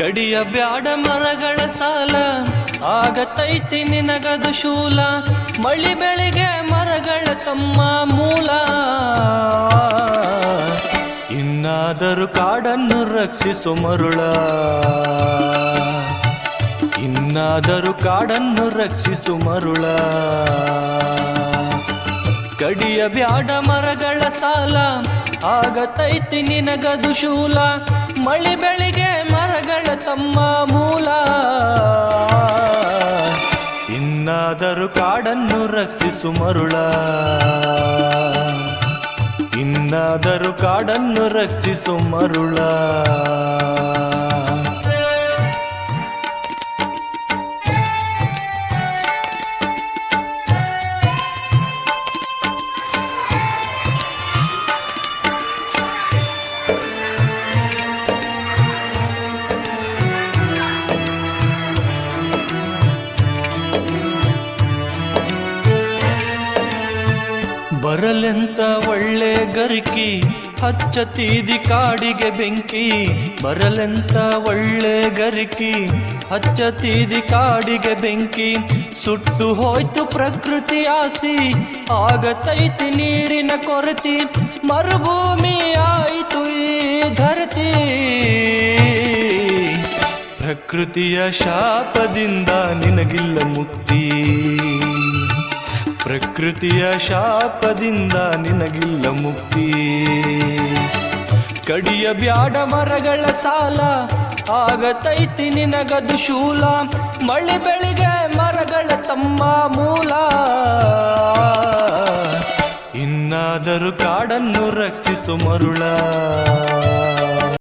ಕಡಿಯ ಬ್ಯಾಡ ಮರಗಳ ಸಾಲ, ಆಗತೈತಿ ನಿನಗದು ಶೂಲ, ಮಳಿ ಬೆಳಿಗ್ಗೆ ಮರಗಳ ತಮ್ಮ ಮೂಲ. ಇನ್ನಾದರೂ ಕಾಡನ್ನು ರಕ್ಷಿಸು ಮರುಳ. ಇನ್ನಾದರೂ ಕಾಡನ್ನು ರಕ್ಷಿಸು ಮರುಳ. ಕಡಿಯ ಬ್ಯಾಡ ಮರಗಳ ಸಾಲ, ಆಗತೈತಿ ನಿನಗದು ಶೂಲ, ಮಳಿ ಬೆಳಿಗ್ಗೆ ತಮ್ಮ ಮೂಲ. ಇನ್ನಾದರೂ ಕಾಡನ್ನು ರಕ್ಷಿಸು ಮರುಳ. ಇನ್ನಾದರೂ ಕಾಡನ್ನು ರಕ್ಷಿಸು ಮರುಳ. ಬರಲೆಂತ ಒಳ್ಳೆ ಗರಿಕಿ ಹಚ್ಚತೀದಿ ಕಾಡಿಗೆ ಬೆಂಕಿ. ಬರಲೆಂತ ಒಳ್ಳೆ ಗರಿಕಿ ಹಚ್ಚತೀದಿ ಕಾಡಿಗೆ ಬೆಂಕಿ. ಸುಟ್ಟು ಹೋಯ್ತು ಪ್ರಕೃತಿ ಆಸಿ, ಆಗತೈತಿ ನೀರಿನ ಕೊರತಿ. ಮರುಭೂಮಿ ಆಯಿತು ಈ ಧರತಿ. ಪ್ರಕೃತಿಯ ಶಾಪದಿಂದ ನಿನಗಿಲ್ಲ ಮುಕ್ತಿ. ಪ್ರಕೃತಿಯ ಶಾಪದಿಂದ ನಿನಗಿಲ್ಲ ಮುಕ್ತಿ. ಕಡಿಯ ಬ್ಯಾಡ ಮರಗಳ ಸಾಲ ಆಗತೈತಿ ನಿನಗದು ಶೂಲ. ಮಳೆ ಬೆಳಿಗೆ ಮರಗಳ ತಮ್ಮ ಮೂಲ. ಇನ್ನಾದರೂ ಕಾಡನ್ನು ರಕ್ಷಿಸು ಮರುಳ.